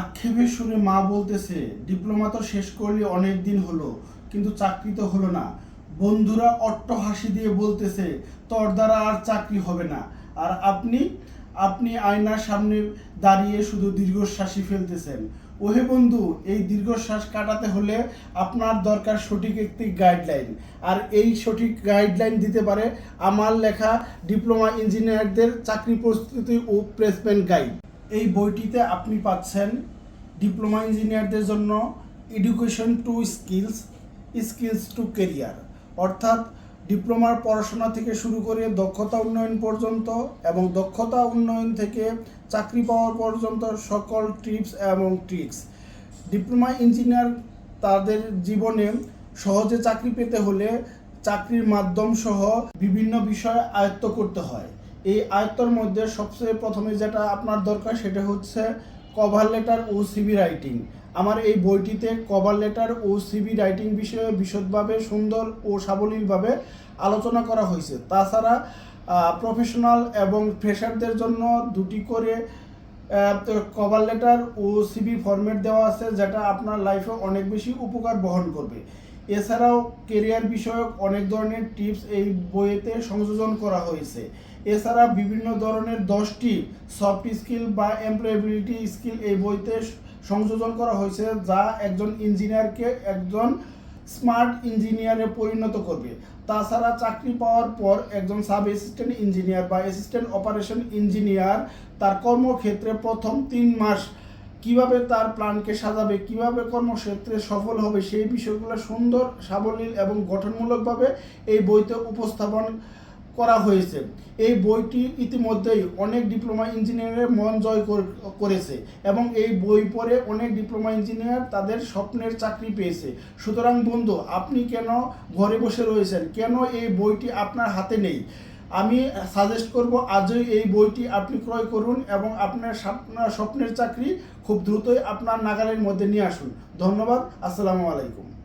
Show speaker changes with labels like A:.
A: আক্ষেপের সুরে মা বলতেছে, ডিপ্লোমা তো শেষ করলে অনেক দিন হলো, কিন্তু চাকরি তো হলো না। বন্ধুরা অট্ট হাসি দিয়ে বলতেছে, তোর দ্বারা আর চাকরি হবে না। আর আপনি আপনি আয়নার সামনে দাঁড়িয়ে শুধু দীর্ঘশ্বাসই ফেলতেছেন। ওহে বন্ধু, এই দীর্ঘশ্বাস কাটাতে হলে আপনার দরকার সঠিক একটি গাইডলাইন। আর এই সঠিক গাইডলাইন দিতে পারে আমার লেখা ডিপ্লোমা ইঞ্জিনিয়ারদের চাকরি প্রস্তুতি ও প্লেসমেন্ট গাইড। এই বইটিতে আপনি পাচ্ছেন ডিপ্লোমা ইঞ্জিনিয়ারদের জন্য education to skills skills to career অর্থাৎ ডিপ্লোমার পড়াশোনা থেকে শুরু করে দক্ষতা উন্নয়ন পর্যন্ত এবং দক্ষতা উন্নয়ন থেকে চাকরি পাওয়ার পর্যন্ত সকল টিপস এবং ট্রিক্স ডিপ্লোমা ইঞ্জিনিয়ার তাদের জীবনে সহজে চাকরি পেতে হলে চাকরির মাধ্যম সহ বিভিন্ন বিষয় আয়ত্ত করতে হয়। এই আয়ত্তর মধ্যে সবচেয়ে প্রথমে যেটা আপনার দরকার সেটা হচ্ছে কভার লেটার ও সিবি রাইটিং আমার এই বইটিতে কভার লেটার ও সিবি রাইটিং বিষয়ে বিশদভাবে সুন্দর ও সাবলীলভাবে আলোচনা করা হয়েছে। তাছাড়া প্রফেশনাল এবং ফ্রেশারদের জন্য দুটি করে কভার লেটার ও সিবি ফরম্যাট দেওয়া আছে, যেটা আপনার লাইফে অনেক বেশি উপকার বহন করবে। এছাড়াও কেরিয়ার বিষয়ক অনেক ধরনের টিপস এই বইয়েতে সংযোজন করা হয়েছে। এছাড়া বিভিন্ন ধরনের দশটি সফট স্কিল বা এমপ্লয়েবিলিটি স্কিল এই বইতে সংযোজন করা হয়েছে, যা একজন ইঞ্জিনিয়ারকে একজন স্মার্ট ইঞ্জিনিয়ারে পরিণত করবে। তাছাড়া চাকরি পাওয়ার পর একজন সাব অ্যাসিস্ট্যান্ট ইঞ্জিনিয়ার বা অ্যাসিস্ট্যান্ট অপারেশন ইঞ্জিনিয়ার তার কর্মক্ষেত্রে প্রথম তিন মাস কীভাবে তার প্ল্যানকে সাজাবে, কীভাবে কর্মক্ষেত্রে সফল হবে, সেই বিষয়গুলো সুন্দর, সাবলীল এবং গঠনমূলকভাবে এই বইতে উপস্থাপন করা হয়েছে। এই বইটি ইতিমধ্যেই অনেক ডিপ্লোমা ইঞ্জিনিয়ারের মন জয় কর- করেছে এবং এই বই পড়ে অনেক ডিপ্লোমা ইঞ্জিনিয়ার তাদের স্বপ্নের চাকরি পেয়েছে। সুতরাং বন্ধু, আপনি কেন ঘরে বসে রয়েছেন? কেন এই বইটি আপনার হাতে নেই? আমি সাজেস্ট করব আজই এই বইটি আপনি ক্রয় করুন এবং আপনার স্বপ্ন- স্বপ্নের চাকরি খুব দ্রুতই আপনার নাগালের মধ্যে নিয়ে আসুন। ধন্যবাদ, আসসালামু আলাইকুম।